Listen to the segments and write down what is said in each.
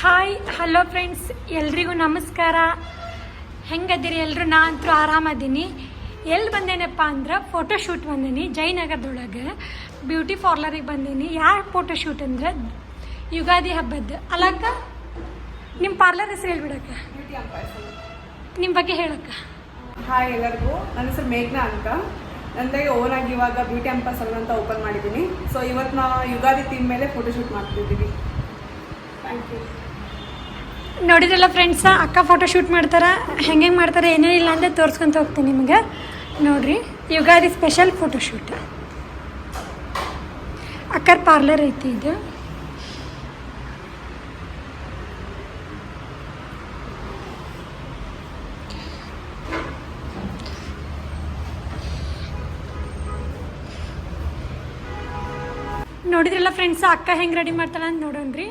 Hi hello friends ಎಲ್ರಿಗೂ ನಮಸ್ಕಾರ. ಹೆಂಗದಿರಿ ಎಲ್ಲರೂ ನಾ ಅಂತೂ ಆರಾಮದೀನಿ. ಎಲ್ಲಿ ಬಂದೇನಪ್ಪ ಅಂದ್ರೆ ಫೋಟೋಶೂಟ್ ಬಂದೀನಿ ಜಯನಗರದೊಳಗೆ ಬ್ಯೂಟಿ ಪಾರ್ಲರಿಗೆ ಬಂದೀನಿ. ಯಾರು ಫೋಟೋಶೂಟ್ ಅಂದ್ರೆ? ಯುಗಾದಿ ಹಬ್ಬದ್ದು ಅಲ್ಲಕ್ಕ ನಿಮ್ಮ ಪಾರ್ಲರ್ ಹೆಸರು ಹೇಳ್ಬಿಡಕ್ಕ. ನಿಮ್ಮ ಬಗ್ಗೆ ಹೇಳಕ್ಕ. ಹಾಯ್ ಎಲ್ಲರಿಗೂ. ನನ್ನ ಹೆಸರು ಮೇಘ್ನಾ ಅಂತ. ನಂದೇ ಓನ್ ಆಗಿ ಇವಾಗ ಬ್ಯೂಟಿ ಅಂಪ ಸಲೂನ್ ಅಂತ ಓಪನ್ ಮಾಡಿದ್ದೀನಿ. ಸೊ ಇವತ್ತು ನಾವು ಯುಗಾದಿ ಥೀಮ್ ಮೇಲೆ ಫೋಟೋಶೂಟ್ ಮಾಡ್ತಿದ್ದೀವಿ. ಥ್ಯಾಂಕ್ ಯು ನೋಡಿದ್ರಲ್ಲ ಫ್ರೆಂಡ್ಸ ಅಕ್ಕ ಫೋಟೋ ಶೂಟ್ ಮಾಡ್ತಾರೆ? ಹೆಂಗೆ ಮಾಡ್ತಾರೆ ಏನೇನಿಲ್ಲ ಅಂದರೆ ತೋರಿಸ್ಕೊಂತ ಹೋಗ್ತೀನಿ ನಿಮಗೆ. ನೋಡ್ರಿ, ಯುಗಾದಿ ಸ್ಪೆಷಲ್ ಫೋಟೋಶೂಟ್ ಅಕ್ಕರ ಪಾರ್ಲರ್ ಐತಿ ಇದು. ನೋಡಿದ್ರಲ್ಲ ಫ್ರೆಂಡ್ಸ್ ಅಕ್ಕ ಹೆಂಗೆ ರೆಡಿ ಮಾಡ್ತಾಳೆ ಅಂತ ನೋಡೋಣ್ರಿ.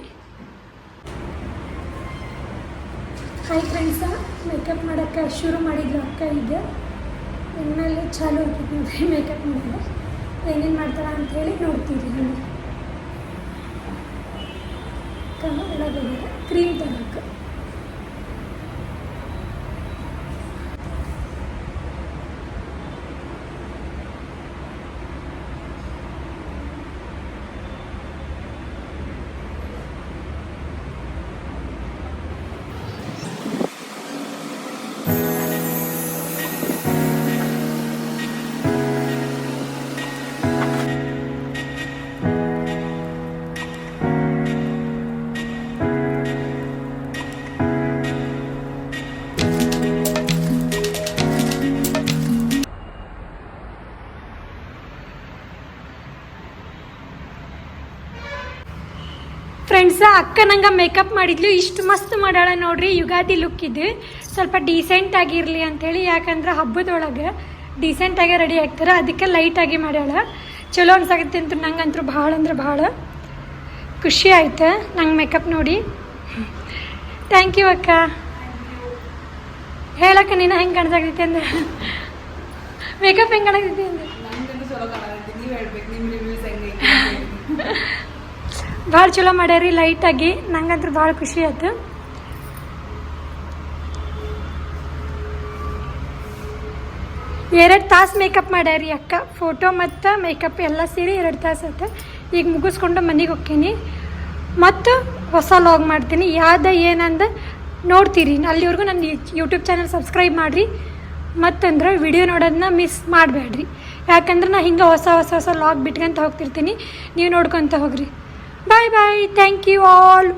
ಹಾಯ್ ಫ್ರೆಂಡ್ಸ ಮೇಕಪ್ ಮಾಡೋಕ್ಕೆ ಶುರು ಮಾಡಿದ್ರು ಅಕ್ಕ ಈಗ. ಚಾಲು ಆಗ್ತೈತಿ ನೋಡ್ರಿ ಮೇಕಪ್ ಮಾಡೋದು. ಏನೇನು ಮಾಡ್ತಾರ ಅಂತ ಫ್ರೆಂಡ್ಸ ಅಕ್ಕ ನಂಗೆ ಮೇಕಪ್ ಮಾಡಿದ್ಲು. ಇಷ್ಟು ಮಸ್ತ್ ಮಾಡಾಳ ನೋಡ್ರಿ, ಯುಗಾದಿ ಲುಕ್ ಇದು. ಸ್ವಲ್ಪ ಡೀಸೆಂಟ್ ಆಗಿರಲಿ ಅಂಥೇಳಿ ಯಾಕಂದ್ರೆ ಹಬ್ಬದೊಳಗೆ ಡೀಸೆಂಟಾಗಿ ರೆಡಿ ಆಗ್ತಾರೆ. ಅದಕ್ಕೆ ಲೈಟಾಗಿ ಮಾಡ್ಯಾಳ. ಚಲೋ ಅನ್ಸಾಗತ್ತೆ ಅಂತ ನಂಗಂತೂ ಭಾಳ ಅಂದ್ರೆ ಭಾಳ ಖುಷಿ ಆಯ್ತು. ನಂಗೆ ಮೇಕಪ್ ನೋಡಿ. ಥ್ಯಾಂಕ್ ಯು ಅಕ್ಕ. ಹೇಳಕ್ಕ ನೀನು ಹೆಂಗೆ ಕಾಣಿಸಾಕೈತಿ ಅಂದ್ರೆ ಮೇಕಪ್ ಹೆಂಗೆ ಕಾಣಿಸ್ತೈತಿ ಅಂದ್ರೆ ಭಾಳ ಚಲೋ ಮಾಡ್ಯಾರಿ ಲೈಟಾಗಿ ನಂಗಂತೂ ಭಾಳ ಖುಷಿ ಆಯ್ತು. ಎರಡು ತಾಸು ಮೇಕಪ್ ಮಾಡ್ಯಾರಿ ಅಕ್ಕ. ಫೋಟೋ ಮತ್ತು ಮೇಕಪ್ ಎಲ್ಲ ಸೇರಿ ಎರಡು ತಾಸು ಆಯ್ತು. ಈಗ ಮುಗಿಸ್ಕೊಂಡು ಮನೆಗೆ ಹೋಗ್ತೀನಿ. ಮತ್ತು ಹೊಸ ಲಾಗ್ ಮಾಡ್ತೀನಿ. ಯಾವ್ದ ಏನಂದ ನೋಡ್ತೀರಿ. ಅಲ್ಲಿವರೆಗೂ ನನ್ನ ಯೂಟ್ಯೂಬ್ ಚಾನಲ್ ಸಬ್ಸ್ಕ್ರೈಬ್ ಮಾಡಿರಿ. ಮತ್ತಂದ್ರೆ ವಿಡಿಯೋ ನೋಡೋದನ್ನ ಮಿಸ್ ಮಾಡಬೇಡ್ರಿ ಯಾಕಂದ್ರೆ ನಾ ಹಿಂಗೆ ಹೊಸ ಹೊಸ ಹೊಸ ಲಾಗ್ ಬಿಟ್ಕೊಂತ ಹೋಗ್ತಿರ್ತೀನಿ. ನೀವು ನೋಡ್ಕೊತ ಹೋಗ್ರಿ. Bye bye. Thank you all.